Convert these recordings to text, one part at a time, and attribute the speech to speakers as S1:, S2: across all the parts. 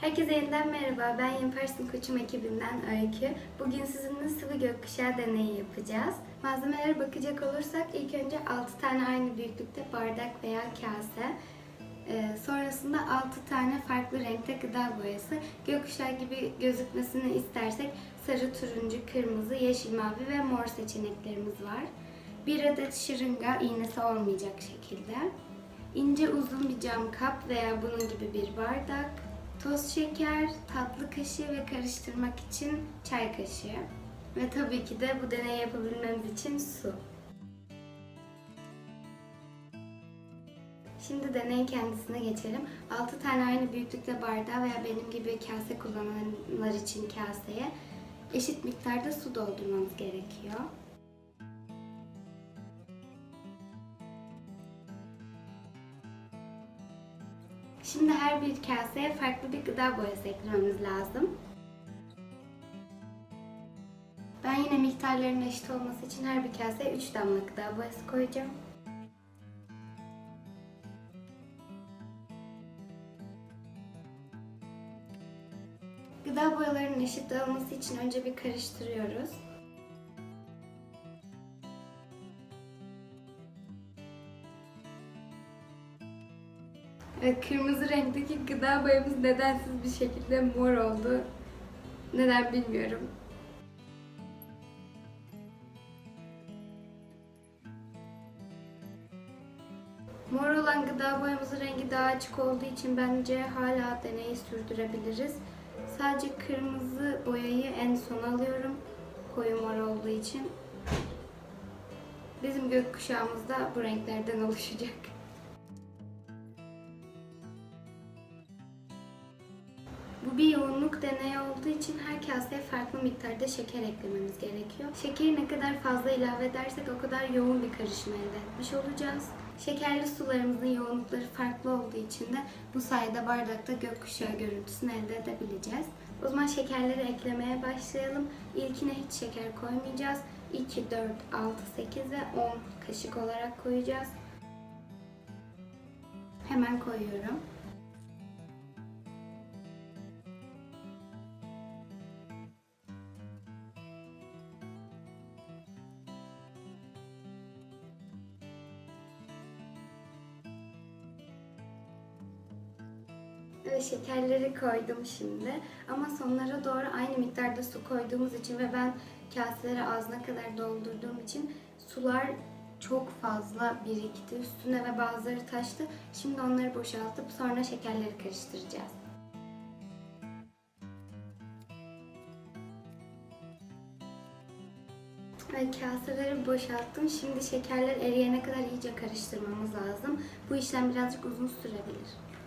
S1: Herkese yeniden merhaba. Ben Yeni Koçum ekibinden Öykü. Bugün sizinle sıvı gökkuşağı deneyi yapacağız. Malzemelere bakacak olursak ilk önce 6 tane aynı büyüklükte bardak veya kase. Ee, sonrasında 6 tane farklı renkte gıda boyası. Gökkuşağı gibi gözükmesini istersek sarı, turuncu, kırmızı, yeşil, mavi ve mor seçeneklerimiz var. Bir adet şırınga iğnesi olmayacak şekilde. İnce uzun bir cam kap veya bunun gibi bir bardak, toz şeker, tatlı kaşığı ve karıştırmak için çay kaşığı. Ve tabii ki de bu deneyi yapabilmemiz için su. Şimdi deneyin kendisine geçelim. 6 tane aynı büyüklükte bardağı veya benim gibi kase kullananlar için kaseye eşit miktarda su doldurmamız gerekiyor. Şimdi her bir kaseye farklı bir gıda boyası eklememiz lazım. Ben yine miktarların eşit olması için her bir kaseye 3 damla gıda boyası koyacağım. Gıda boyalarının eşit dağılması için önce bir karıştırıyoruz. Kırmızı renkteki gıda boyamız nedensiz bir şekilde mor oldu. Neden bilmiyorum. Mor olan gıda boyamızın rengi daha açık olduğu için bence hala deneyi sürdürebiliriz. Sadece kırmızı boyayı en son alıyorum. Koyu mor olduğu için. Bizim gökkuşağımız da bu renklerden oluşacak. Deneyi olduğu için her kaseye farklı miktarda şeker eklememiz gerekiyor. Şekeri ne kadar fazla ilave edersek o kadar yoğun bir karışım elde etmiş olacağız. Şekerli sularımızın yoğunlukları farklı olduğu için de bu sayede bardakta gökkuşağı görüntüsünü elde edebileceğiz. O zaman şekerleri eklemeye başlayalım. İlkine hiç şeker koymayacağız. 2, 4, 6, 8 ve 10 kaşık olarak koyacağız. Hemen koyuyorum. Şekerleri koydum şimdi. Ama sonlara doğru aynı miktarda su koyduğumuz için ve ben kaseleri ağzına kadar doldurduğum için sular çok fazla birikti üstüne ve bazıları taştı. Şimdi onları boşaltıp sonra şekerleri karıştıracağız. Ve kaseleri boşalttım. Şimdi şekerler eriyene kadar iyice karıştırmamız lazım. Bu işlem birazcık uzun sürebilir.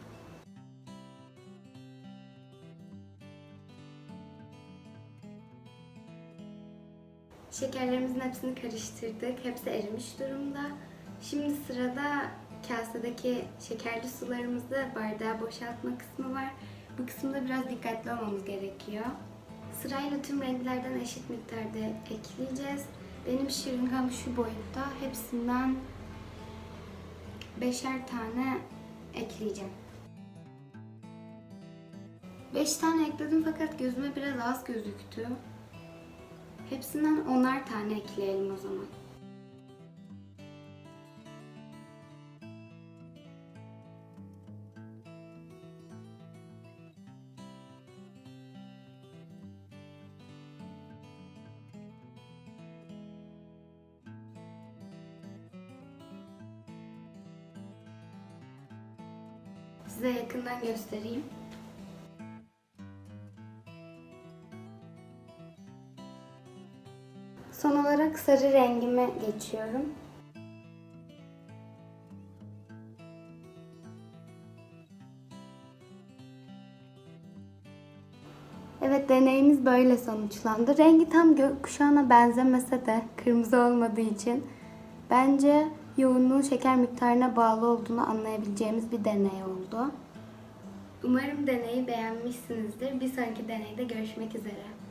S1: Şekerlerimizin hepsini karıştırdık. Hepsi erimiş durumda. Şimdi sırada kasedeki şekerli sularımızı bardağa boşaltma kısmı var. Bu kısımda biraz dikkatli olmamız gerekiyor. Sırayla tüm renklerden eşit miktarda ekleyeceğiz. Benim şırıngam şu boyutta. Hepsinden beşer tane ekleyeceğim. 5 tane ekledim fakat gözüme biraz az gözüktü. Hepsinden onar tane ekleyelim o zaman. Size yakından göstereyim. Son olarak sarı rengime geçiyorum. Evet deneyimiz böyle sonuçlandı. Rengi tam gökkuşağına benzemese de kırmızı olmadığı için bence yoğunluğun şeker miktarına bağlı olduğunu anlayabileceğimiz bir deney oldu. Umarım deneyi beğenmişsinizdir. Bir sonraki deneyde görüşmek üzere.